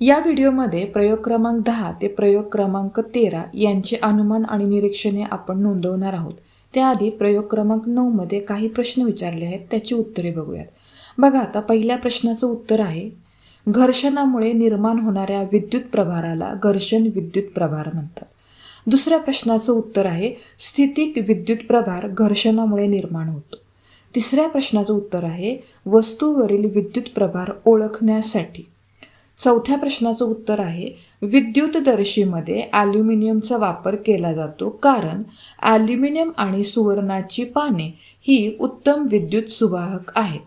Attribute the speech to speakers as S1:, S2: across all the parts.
S1: या व्हिडिओमध्ये प्रयोग क्रमांक दहा ते प्रयोग क्रमांक तेरा यांचे अनुमान आणि निरीक्षणे आपण नोंदवणार आहोत. त्याआधी प्रयोग क्रमांक नऊमध्ये काही प्रश्न विचारले आहेत त्याची उत्तरे बघूयात. बघा आता पहिल्या प्रश्नाचं उत्तर आहे घर्षणामुळे निर्माण होणाऱ्या विद्युत प्रभाराला घर्षण विद्युत प्रभार म्हणतात. दुसऱ्या प्रश्नाचं उत्तर आहे स्थितिक विद्युत प्रभार घर्षणामुळे निर्माण होतो. तिसऱ्या प्रश्नाचं उत्तर आहे वस्तूवरील विद्युत प्रभार ओळखण्यासाठी. चौथ्या प्रश्नाचं उत्तर आहे विद्युतदर्शीमध्ये ॲल्युमिनियमचा वापर केला जातो कारण ॲल्युमिनियम आणि सुवर्णाची पाने ही उत्तम विद्युत सुवाहक आहेत.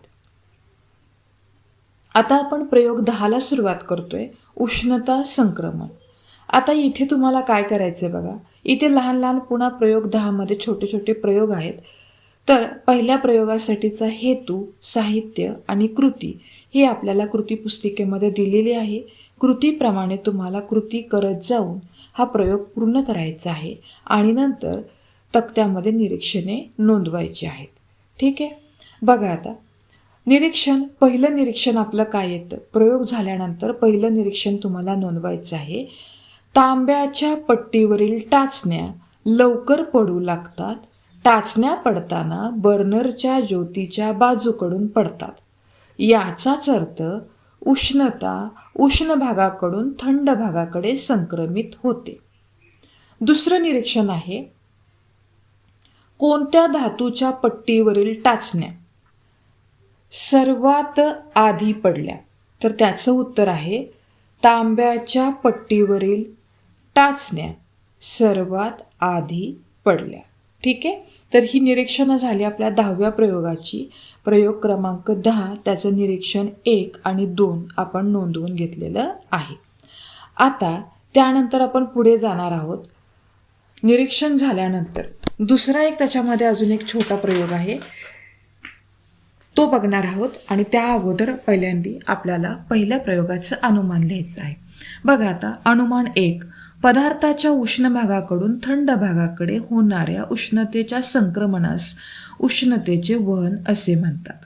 S1: आता आपण प्रयोग दहाला सुरुवात करतोय उष्णता संक्रमण. आता इथे तुम्हाला काय करायचं आहे बघा इथे लहान लहान पुन्हा प्रयोग दहामध्ये छोटे छोटे प्रयोग आहेत. तर पहिल्या प्रयोगासाठीचा हेतू साहित्य आणि कृती ही आपल्याला कृती पुस्तिकेमध्ये दिलेली आहे. कृतीप्रमाणे तुम्हाला कृती करत जाऊन हा प्रयोग पूर्ण करायचा आहे आणि नंतर तक्त्यामध्ये निरीक्षणे नोंदवायची आहेत. ठीक आहे? बघा आता. निरीक्षण पहिलं निरीक्षण आपलं काय येतं? प्रयोग झाल्यानंतर पहिलं निरीक्षण तुम्हाला नोंदवायचं आहे. तांब्याच्या पट्टीवरील टाचण्या लवकर पडू लागतात. टाचण्या पडताना बर्नरच्या ज्योतीच्या बाजूकडून पडतात. याचाच अर्थ उष्णता उष्ण भागाकडून थंड भागाकडे संक्रमित होते. दुसरं निरीक्षण आहे कोणत्या धातूच्या पट्टीवरील टाचण्या? सर्वात आधी पडल्या. तर त्याचं उत्तर आहे तांब्याच्या पट्टीवरील टाचण्या सर्वात आधी पडल्या. ठीक आहे? तर ही निरीक्षणं झाली आपल्या दहाव्या प्रयोगाची. प्रयोग क्रमांक दहा त्याचं निरीक्षण एक आणि दोन आपण नोंदवून घेतलेलं आहे. आता त्यानंतर आपण पुढे जाणार आहोत. निरीक्षण झाल्यानंतर. दुसरा एक त्याच्यामध्ये अजून एक छोटा प्रयोग आहे. तो बघणार आहोत आणि त्या अगोदर पहिल्यांदी आपल्याला पहिल्या प्रयोगाचं अनुमान लिहायचं आहे. बघा आता अनुमान एक पदार्थाच्या उष्ण भागाकडून थंड भागाकडे होणाऱ्या उष्णतेच्या संक्रमणास उष्णतेचे वहन असे म्हणतात.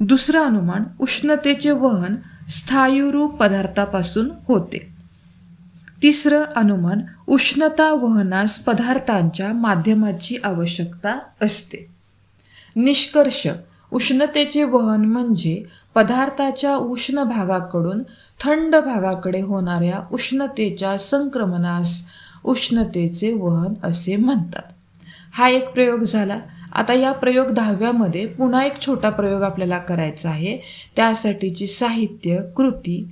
S1: दुसरं अनुमान उष्णतेचे वहन स्थायुरूप पदार्थापासून होते. तिसरं अनुमान उष्णता वहनास पदार्थांच्या माध्यमाची आवश्यकता असते. निष्कर्ष उष्णतेचे वहन म्हणजे पदार्थाच्या उष्ण भागाकडून थंड भागाकडे होणाऱ्या उष्णतेच्या संक्रमणास उष्णतेचे वहन असे म्हणतात. हा एक प्रयोग झाला. आता या प्रयोग दहाव्यामध्ये पुन्हा एक छोटा प्रयोग आपल्याला करायचा आहे. त्यासाठीची साहित्य कृती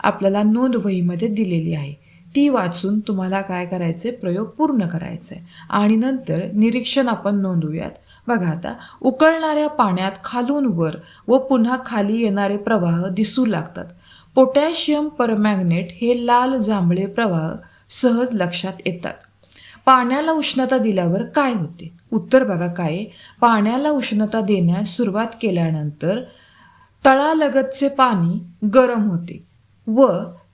S1: आपल्याला नोंदवहीमध्ये दिलेली आहे. ती वाचून तुम्हाला काय करायचे प्रयोग पूर्ण करायचे आणि नंतर निरीक्षण आपण नोंदवूयात. बघा आता उकळणाऱ्या पाण्यात खालून वर व पुन्हा खाली येणारे प्रवाह दिसू लागतात. पोटॅशियम परमॅग्नेट हे लाल जांभळे प्रवाह सहज लक्षात येतात. पाण्याला उष्णता दिल्यावर काय होते? उत्तर बघा काय पाण्याला उष्णता देण्यास सुरुवात केल्यानंतर तळालगतचे पाणी गरम होते व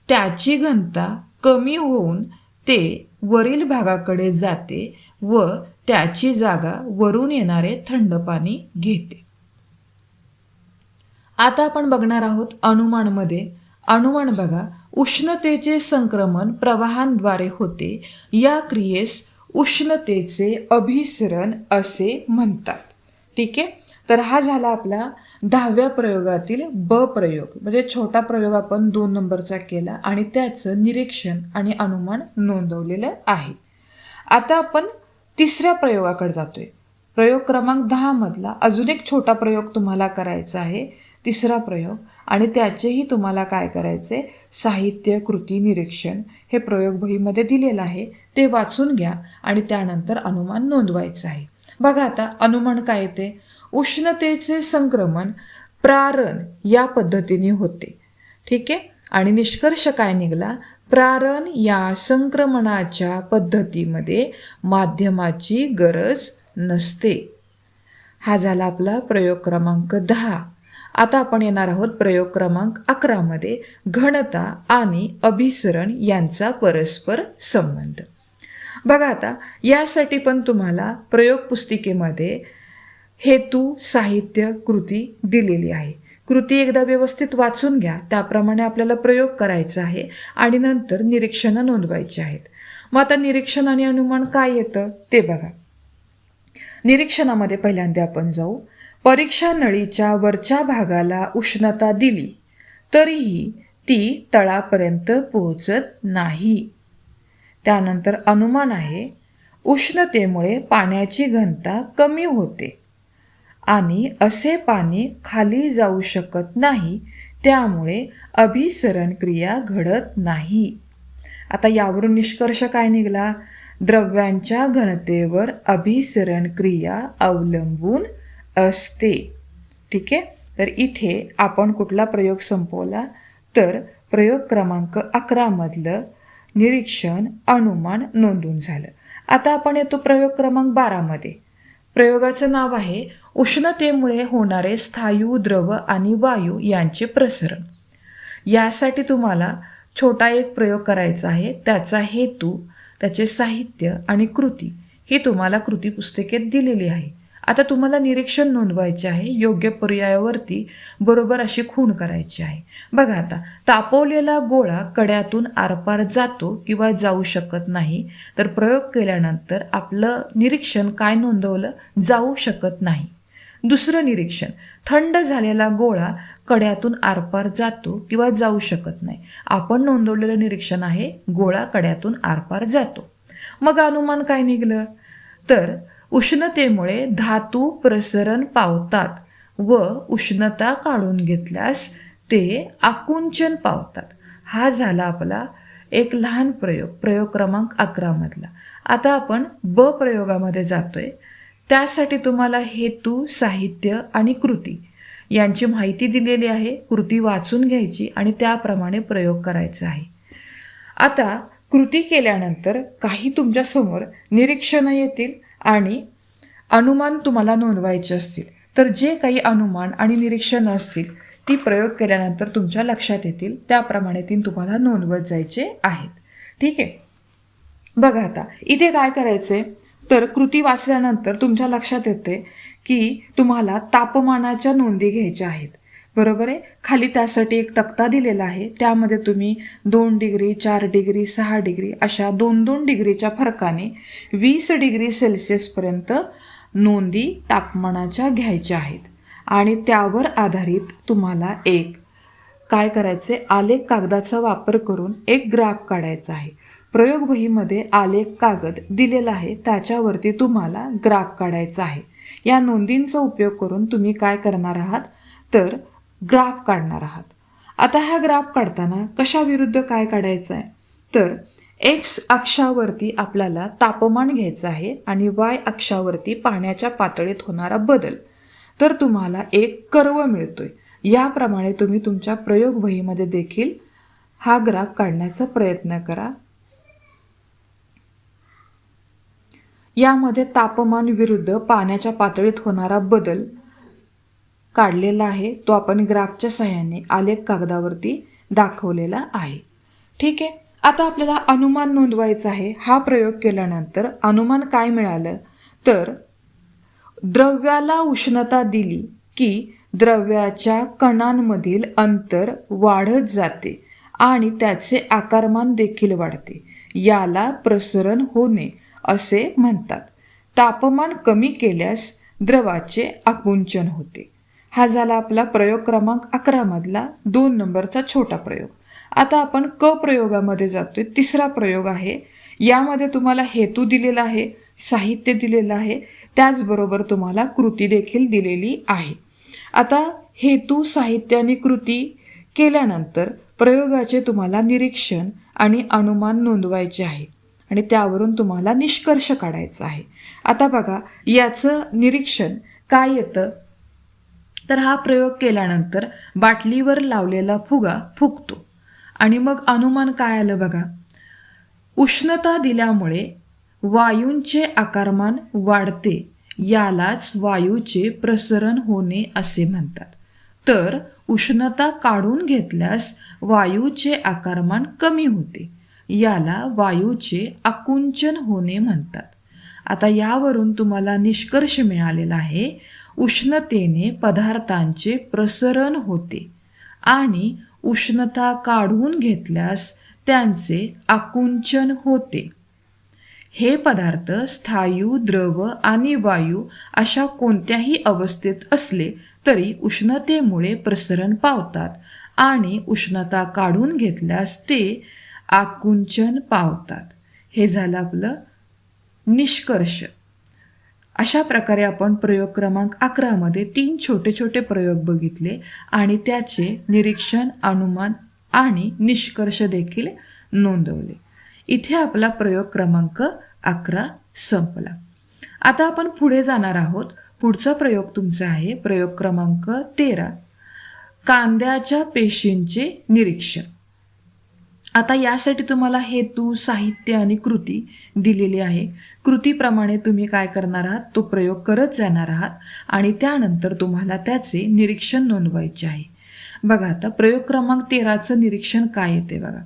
S1: त्याची घनता कमी होऊन ते वरील भागाकडे जाते व त्याची जागा वरून येणारे थंड पाणी घेते. आता आपण बघणार आहोत अनुमानमध्ये. अनुमान बघा उष्णतेचे संक्रमण प्रवाहांद्वारे होते. या क्रियेस उष्णतेचे अभिसरण असे म्हणतात. ठीक आहे? तर हा झाला आपला दहाव्या प्रयोगातील ब प्रयोग. म्हणजे छोटा प्रयोग आपण दोन नंबरचा केला आणि त्याचं निरीक्षण आणि अनुमान नोंदवलेलं आहे. आता आपण तिसऱ्या प्रयोगाकडे जातोय. प्रयोग क्रमांक दहामधला अजून एक छोटा प्रयोग तुम्हाला करायचा आहे. तिसरा प्रयोग आणि त्याचेही तुम्हाला काय करायचे साहित्य कृती निरीक्षण हे प्रयोग बहीमध्ये दिलेलं आहे. ते वाचून घ्या आणि त्यानंतर अनुमान नोंदवायचं आहे. बघा आता अनुमान काय येते? उष्णतेचे संक्रमण प्रारण या पद्धतीने होते. ठीक आहे? आणि निष्कर्ष काय निघाला? प्रारण या संक्रमणाच्या पद्धतीमध्ये माध्यमाची गरज नसते. हा झाला आपला प्रयोग क्रमांक दहा. आता आपण येणार आहोत प्रयोग क्रमांक अकरामध्ये घनता आणि अभिसरण यांचा परस्पर संबंध. बघा आता यासाठी पण तुम्हाला प्रयोग पुस्तिकेमध्ये हेतू साहित्य कृती दिलेली आहे. कृती एकदा व्यवस्थित वाचून घ्या. त्याप्रमाणे आपल्याला प्रयोग करायचा आहे आणि नंतर निरीक्षणं नोंदवायची आहेत. मग आता निरीक्षण आणि अनुमान काय येतं? ते बघा. निरीक्षणामध्ये पहिल्यांदा आपण जाऊ. परीक्षा नळीच्या वरच्या भागाला उष्णता दिली. तरीही ती तळापर्यंत पोहोचत नाही. त्यानंतर अनुमान आहे उष्णतेमुळे पाण्याची घनता कमी होते. आणि असे पाणी खाली जाऊ शकत नाही त्यामुळे अभिसरण क्रिया घडत नाही. आता यावरून निष्कर्ष काय निघाला? द्रव्यांच्या घनतेवर अभिसरण क्रिया अवलंबून असते. ठीक आहे? तर इथे आपण कुठला प्रयोग संपवला? तर प्रयोग क्रमांक अकरामधलं निरीक्षण अनुमान नोंदून झालं. आता आपण येतो प्रयोग क्रमांक बारामध्ये प्रयोगाचं नाव आहे उष्णतेमुळे होणारे स्थायू द्रव आणि वायू यांचे प्रसरण. यासाठी तुम्हाला छोटा एक प्रयोग करायचा आहे. त्याचा हेतू त्याचे साहित्य आणि कृती ही तुम्हाला कृती पुस्तकेत दिलेली आहे. आता तुम्हाला निरीक्षण नोंदवायचे आहे योग्य पर्यायावरती बरोबर अशी खूण करायची आहे. बघा आता तापवलेला गोळा कड्यातून आरपार जातो किंवा जाऊ शकत नाही तर प्रयोग केल्यानंतर आपलं निरीक्षण काय नोंदवलं? जाऊ शकत नाही. दुसरं निरीक्षण थंड झालेला गोळा कड्यातून आरपार जातो किंवा जाऊ शकत नाही. आपण नोंदवलेलं निरीक्षण आहे गोळा कड्यातून आरपार जातो. मग अनुमान काय निघलं? तर उष्णतेमुळे धातू प्रसरण पावतात व उष्णता काढून घेतल्यास ते आकुंचन पावतात. हा झाला आपला एक लहान प्रयोग प्रयोग क्रमांक अकरामधला आता आपण ब प्रयोगामध्ये जातोय. त्यासाठी तुम्हाला हेतू साहित्य आणि कृती यांची माहिती दिलेली आहे. कृती वाचून घ्यायची आणि त्याप्रमाणे प्रयोग करायचा आहे. आता कृती केल्यानंतर काही तुमच्यासमोर निरीक्षणं येतील. आणि अनुमान तुम्हाला नोंदवायचे असतील. तर जे काही अनुमान आणि निरीक्षणं असतील ती प्रयोग केल्यानंतर तुमच्या लक्षात येतील. त्याप्रमाणे ती तुम्हाला नोंदवत जायचे आहेत. ठीक आहे? बघा आता इथे काय करायचे तर कृती वाचल्यानंतर तुमच्या लक्षात येते की तुम्हाला तापमानाच्या नोंदी घ्यायच्या आहेत. बरोबर आहे? खाली त्यासाठी एक तक्ता दिलेला आहे. त्यामध्ये तुम्ही दोन डिग्री चार डिग्री सहा डिग्री अशा दोन दोन डिग्रीच्या फरकाने वीस डिग्री सेल्सिअसपर्यंत नोंदी तापमानाच्या घ्यायच्या आहेत. आणि त्यावर आधारित तुम्हाला एक काय करायचे? आलेख कागदाचा वापर करून एक ग्राफ काढायचा आहे. प्रयोगवहीमध्ये आलेख कागद दिलेला आहे. त्याच्यावरती तुम्हाला ग्राफ काढायचा आहे. या नोंदींचा उपयोग करून तुम्ही काय करणार आहात? तर ग्राफ काढणार आहात. आता हा ग्राफ काढताना कशाविरुद्ध काय काढायचं आहे तर एक्स अक्षावरती आपल्याला तापमान घ्यायचं आहे आणि वाय अक्षावरती पाण्याच्या पातळीत होणारा बदल. तर तुम्हाला एक कर्व मिळतोय. याप्रमाणे तुम्ही तुमच्या प्रयोग वहीमध्ये देखील हा ग्राफ काढण्याचा प्रयत्न करा. यामध्ये तापमान विरुद्ध पाण्याच्या पातळीत होणारा बदल काढलेला आहे तो आपण ग्राफच्या सहाय्याने आलेख कागदावरती दाखवलेला आहे. ठीक आहे? आता आपल्याला अनुमान नोंदवायचं आहे. हा प्रयोग केल्यानंतर अनुमान काय मिळालं? तर द्रव्याला उष्णता दिली की द्रव्याच्या कणांमधील अंतर वाढत जाते आणि त्याचे आकारमान देखील वाढते. याला प्रसरण होणे असे म्हणतात. तापमान कमी केल्यास द्रवाचे आकुंचन होते. हा झाला आपला प्रयोग क्रमांक अकरामधला दोन नंबरचा छोटा प्रयोग. आता आपण क प्रयोगामध्ये जातोय तिसरा प्रयोग आहे. यामध्ये तुम्हाला हेतू दिलेला आहे साहित्य दिलेलं आहे त्याचबरोबर तुम्हाला कृती देखील दिलेली आहे. आता हेतू साहित्य आणि कृती केल्यानंतर प्रयोगाचे तुम्हाला निरीक्षण आणि अनुमान नोंदवायचे आहे आणि त्यावरून तुम्हाला निष्कर्ष काढायचा आहे. आता बघा याचं निरीक्षण काय येतं? तर हा प्रयोग केल्यानंतर बाटलीवर लावलेला फुगा फुगतो. आणि मग अनुमान काय आलं बघा? उष्णता दिल्यामुळे वायूंचे आकारमान वाढते यालाच वायूचे प्रसरण होणे असे म्हणतात. तर उष्णता काढून घेतल्यास वायूचे आकारमान कमी होते याला वायूचे आकुंचन होणे म्हणतात. आता यावरून तुम्हाला निष्कर्ष मिळालेला आहे उष्णतेने पदार्थांचे प्रसरण होते आणि उष्णता काढून घेतल्यास त्यांचे आकुंचन होते. हे पदार्थ स्थायू द्रव आणि वायू अशा कोणत्याही अवस्थेत असले तरी उष्णतेमुळे प्रसरण पावतात आणि उष्णता काढून घेतल्यास ते आकुंचन पावतात. हे झालं आपलं निष्कर्ष. अशा प्रकारे आपण प्रयोग क्रमांक अकरामध्ये तीन छोटे छोटे प्रयोग बघितले आणि त्याचे निरीक्षण अनुमान आणि निष्कर्ष देखील नोंदवले. इथे आपला प्रयोग क्रमांक अकरा संपला. आता आपण पुढे जाणार आहोत. पुढचा प्रयोग तुमचा आहे. प्रयोग क्रमांक तेरा. कांद्याच्या पेशींचे निरीक्षण. आता यासाठी तुम्हाला हेतू साहित्य आणि कृती दिलेली आहे. कृतीप्रमाणे तुम्ही काय करणार आहात? तो प्रयोग करत जाणार आहात आणि त्यानंतर तुम्हाला त्याचे निरीक्षण नोंदवायचे आहे. बघा आता प्रयोग क्रमांक तेराचं निरीक्षण काय येते बघा.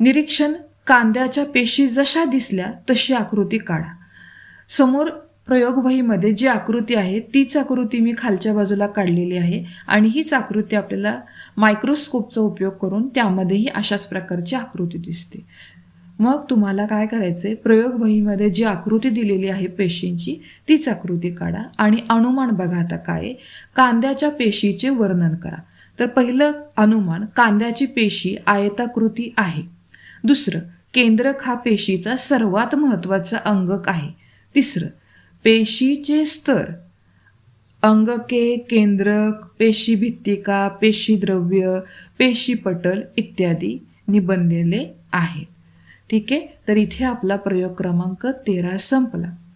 S1: निरीक्षण कांद्याच्या पेशी जशा दिसल्या तशी आकृती काढा. समोर प्रयोगवहीमध्ये जी आकृती आहे तीच आकृती मी खालच्या बाजूला काढलेली आहे आणि हीच आकृती आपल्याला मायक्रोस्कोपचा उपयोग करून त्यामध्येही अशाच प्रकारची आकृती दिसते. मग तुम्हाला काय करायचं आहे प्रयोगवहीमध्ये जी आकृती दिलेली आहे पेशींची तीच आकृती काढा आणि अनुमान बघा आता काय कांद्याच्या पेशीचे वर्णन करा. तर पहिलं अनुमान कांद्याची पेशी आयताकृती आहे. दुसरं केंद्रक हा पेशीचा सर्वात महत्त्वाचा अंगक आहे. तिसरं पेशीचे स्तर. अंगके केंद्रक पेशी भित्तिका पेशीद्रव्य पेशीपटल इत्यादी निबंधलेले आहेत. ठीक आहे? तर इथे आपला प्रयोग क्रमांक तेरा संपला.